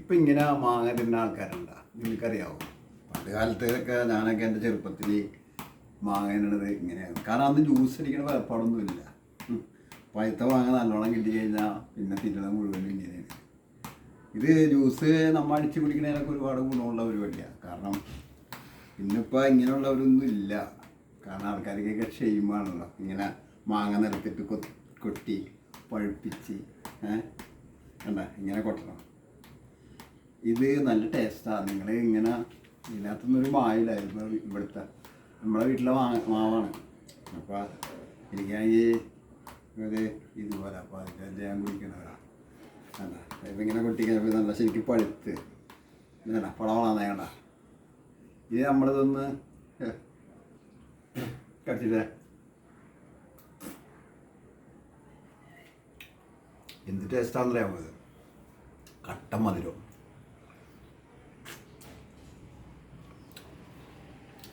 ഇപ്പം ഇങ്ങനെ മാങ്ങ തിന്ന ആൾക്കാരുണ്ടാ? നിങ്ങൾക്കറിയാവോ പണ്ട് കാലത്തൊക്കെ ഞാനൊക്കെ എന്റെ ചെറുപ്പത്തിൽ മാങ്ങ തിന്നണത് ഇങ്ങനെയാണ് കാരണം അന്ന് ജ്യൂസ് അടിക്കണ വേർപ്പാടൊന്നുമില്ല പഴുത്ത മാങ്ങ നല്ലോണം കിട്ടി കഴിഞ്ഞാൽ പിന്നെ തിന്നണം മുഴുവൻ ഇങ്ങനെയാണ്. ഇത് ജ്യൂസ് നമ്മൾ അടിച്ച് കുടിക്കണതിനൊക്കെ ഒരുപാട് ഗുണമുള്ള പരിപാടിയാണ് കാരണം ഇന്നിപ്പോൾ ഇങ്ങനെയുള്ളവരൊന്നും ഇല്ല. കാരണം ആൾക്കാർക്കൊക്കെ ക്ഷയമാണല്ലോ ഇങ്ങനെ മാങ്ങ നിരത്തിട്ട് കൊ കൊട്ടി പഴുപ്പിച്ച് ഏഹ് കണ്ട? ഇങ്ങനെ കൊട്ടണം. ഇത് നല്ല ടേസ്റ്റാണ് നിങ്ങൾ ഇങ്ങനെ ഇതിനകത്തുനിന്നൊരു മായിലായിരുന്നു ഇവിടുത്തെ. നമ്മളെ വീട്ടിലെ മാ മാവാണ്. അപ്പോൾ എനിക്കാണെങ്കിൽ ഒരു ഇതുപോലെ അപ്പോൾ അതിന്റെ ഞാൻ കുടിക്കണവരാ അല്ല ഇപ്പം ഇങ്ങനെ കൊട്ടിക്കഴിഞ്ഞപ്പോൾ നല്ല ശരിക്കും പഴുത്ത്. ഇതല്ല പടവളാന്ന് കണ്ട. ഇത് നമ്മളിതൊന്ന് കടിച്ചിട്ടേ. എന്ത് ടേസ്റ്റാണെന്നറിയാമോ ഇത്? കട്ട മധുരം ഇപ്പം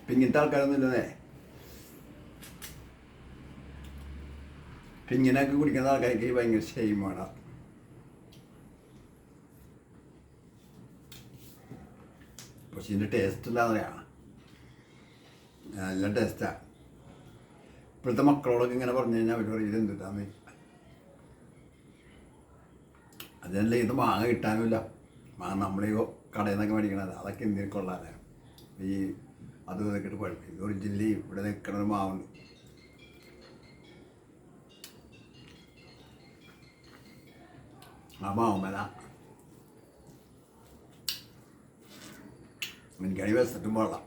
ഇങ്ങനത്തെ ആൾക്കാരൊന്നും പിന്നിനൊക്കെ കുടിക്കുന്ന ആൾക്കാർക്ക് ഭയങ്കര ഷെയിമാണ് പക്ഷെ ഇതിന്റെ ടേസ്റ്റ് ഇല്ല നല്ല ടേസ്റ്റാണ് ഇപ്പോഴത്തെ മക്കളോടൊക്കെ ഇങ്ങനെ പറഞ്ഞു കഴിഞ്ഞാൽ അവർ പറയും ഇത് എന്തിട്ടാന്ന് അതല്ല ഇത് മാങ്ങ കിട്ടാനുമില്ല. മാങ്ങ നമ്മളീ കടയിൽ നിന്നൊക്കെ മേടിക്കണത്. അതൊക്കെ എന്തിനു ഉള്ളതാണ് ഈ അത് നിൽക്കിട്ട് പഴുക്കും ഇത് ഒറിജിനലി ഇവിടെ നിൽക്കണ ഒരു മാവുണ്ട്. ആ മാവുമല എനിക്കാണെങ്കിൽ വെച്ചിട്ടും പാടാം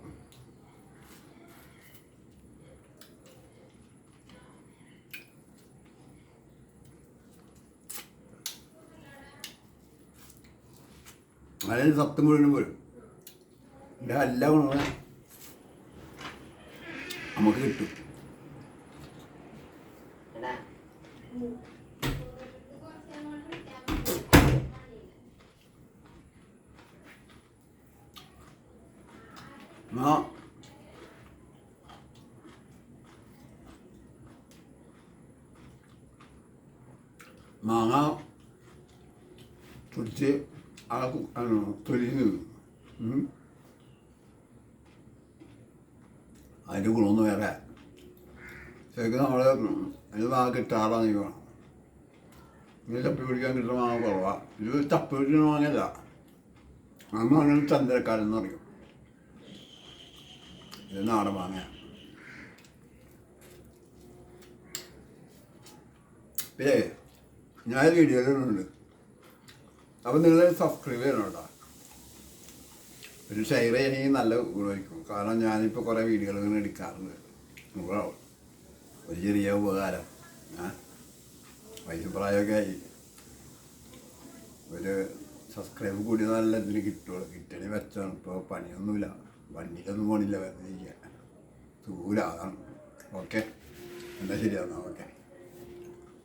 അതിന് സത്യം മുഴുവനും ഇതിന്റെ എല്ലാ ഗുണങ്ങളും നമുക്ക് കിട്ടും എടാ ആ മാങ്ങ പൊടിച്ച് ആ തൊലിന്ന് അതിന്റെ ഗുണമൊന്നും വേറെ. ശരിക്കും നമ്മൾ ഇത് മാങ്ങ കിട്ടാറാന്ന് ഈ വേണം. ഇത് തപ്പി പിടിക്കാൻ കിട്ടുന്ന മാങ്ങ കുറവാണ് ഇത് തപ്പി പിടിക്കുന്ന മാങ്ങയല്ല. നമ്മൾ അങ്ങനെ ചന്ദ്രക്കാരൻ എന്ന് പറയും. ഇത് നാടൻ മാങ്ങ പിന്നെ ഞാൻ വീഡിയോയിലുണ്ട് അപ്പം നിങ്ങൾ സബ്സ്ക്രൈബ് ചെയ്യണം കേട്ടോ. ഒരു ഷെയർ ചെയ്യണമെങ്കിൽ നല്ല ഗുണമായിരിക്കും. കാരണം ഞാനിപ്പോൾ കുറേ വീഡിയോകൾ ഇങ്ങനെ എടുക്കാറുണ്ട്. ഒരു ചെറിയ ഉപകാരം. വയസ്സ് പ്രായമൊക്കെ ആയി. ഒരു സബ്സ്ക്രൈബ് കൂടി നല്ല ഇതിന് കിട്ടുള്ളൂ കിട്ടണി വെച്ചാണ്. ഇപ്പോൾ പണിയൊന്നുമില്ല. വണ്ടിയിലൊന്നും പോണില്ല. വെറുതെ ദൂരം അതാണ്. ഓക്കെ എന്നാൽ ശരിയാണ് ഓക്കെ